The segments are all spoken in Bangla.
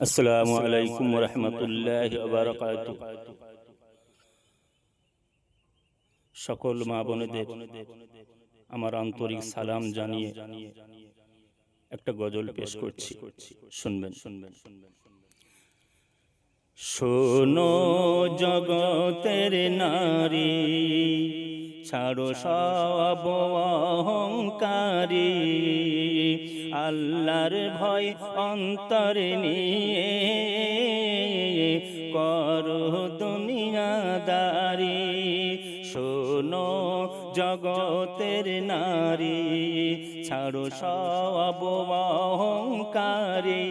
আসসালামু আলাইকুম রহমতুল্লাহ বারকাত সকল মা বোনেদের আমার আন্তরিক সালাম জানিয়ে একটা গজল পেশ করছি। শুনবেন শুনবেন শুনবেন। শোনো জগতের নারী ছাড়ো সব অহংকারী। আল্লাহর ভয় অন্তরে নিয়ে করো দুনিয়াদারি। শোনো জগতের নারী। ছাড়ো সব অহংকারী।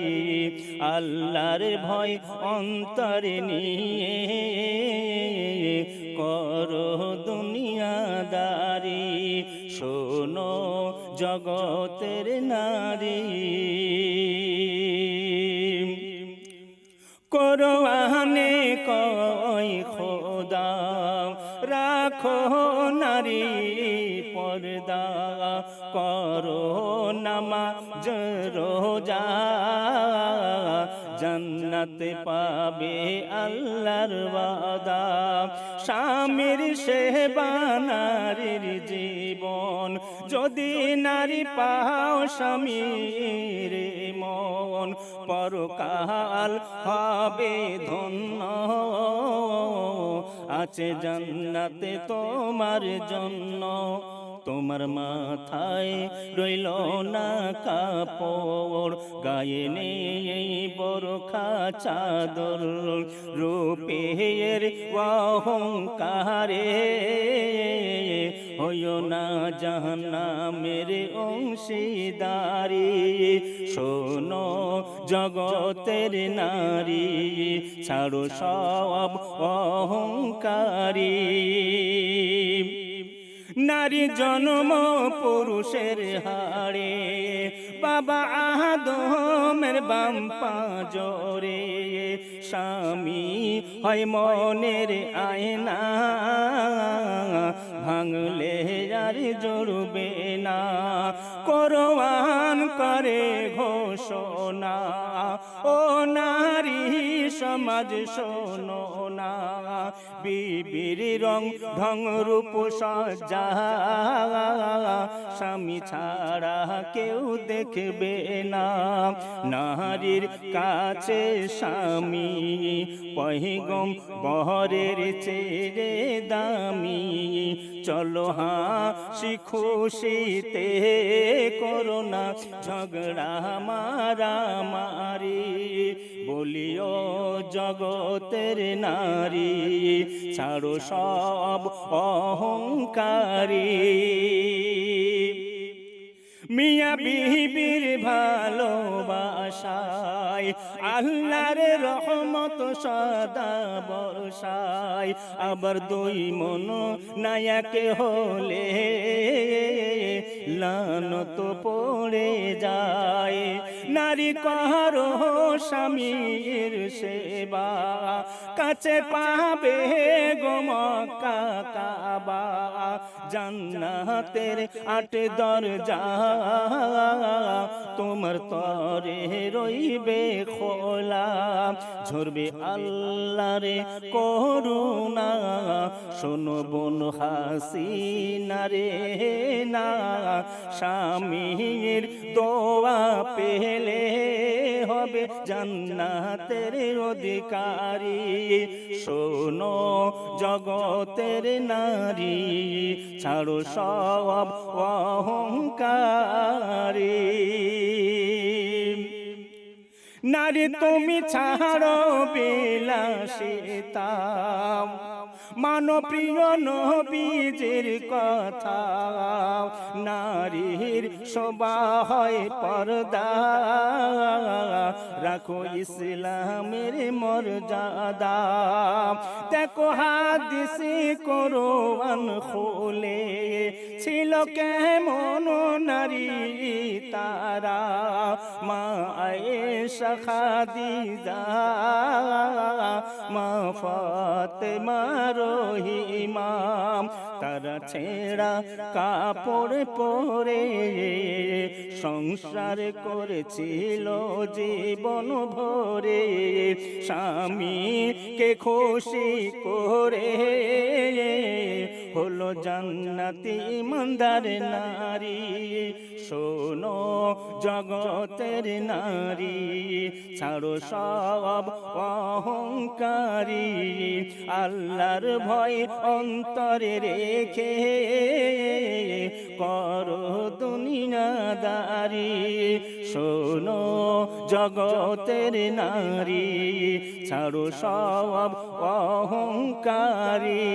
আল্লাহর ভয় অন্তরে নিয়ে করো দুনিয়াদারি শোনো জগতের নারী। কোরআনে কয় খোদা রাখো নারী পর্দা করো নামাজ রোজা। জন্নত পাবে আল্লাহর ওয়াদা। স্বামীর সেবা নারীর জীবন। যদি নারী পাও স্বামীর মন পরকাল হবে ধন্য। আছে জান্নাতে তোমার জন্য। তোমার মাথায় রইল না কাপড়। গায়ে নেই বরখা, চাদর, রূপের অহংকারে। হইও না জাহান্না মেরে অংশীদারি। শোনো জগতের নারী, ছাড়ো সব অহংকারী। নারী জন্ম পুরুষের হাড়ে। বাবা আদমের বাম পাজরে স্বামী হয় মনের আয়না, ভাঙলে আর জড়বে না করওয়ান করে ঘোষণা, ও নারী সমাজ শোনো না, বিবির রং ঢং রূপ সজ্জা স্বামী ছাড়া কেউ দেখবে না। নারীর কাছে স্বামী পহিগম বহরের চেরে দামি। চলো হাসি খুশিতে করোনা ঝগড়া মারামারি। বলিও জগতের নারী, ছাড়ো সব অহংকারী। মিয়া বিবির ভালোবাসায় আল্লাহর রহমত সদা বর্ষায়। আবার দুই মন নায়াকে হলে লানত পড়ে যায়। নারী কর স্বামীর সেবা, কাছে পাবে গোমকা কাবা। জান্নাতের আট দরজা, তোমার তরে রইবে খোলা। ঝরবে আল্লাহরে করুণা। শোনো বোন হাসিনা রে না। স্বামীর দোয়া পেলে হবে জান্নাতের অধিকারী। শোনো জগতের নারী ছাড়ো সব অহংকারী। নারী তুমি ছাড়ো বিলাসিতাম। মানো প্রিয় নবীজের কথা। নারীর শোভা হয় পর্দা। রাখো ইসলামের মর্যাদা। দেখো হাদিসে করোয়ান খোলে, ছিল কেমন নারী তারা? মা আয়েশা খাদিজা, মা ফাতেমা রহিমাম তারা ছেঁড়া কাপড় পরে সংসার করেছিল জীবন ভরে। স্বামীকে খুশি করে হলো জান্নাতি মন্দার নারী। শোনো, জগতের নারী, ছাড়ো সব অহংকারী। আল্লাহর ভয় অন্তরে রেখে করো দুনিয়াদারি। শোনো, জগতের নারী, ছাড়ো সব অহংকারী।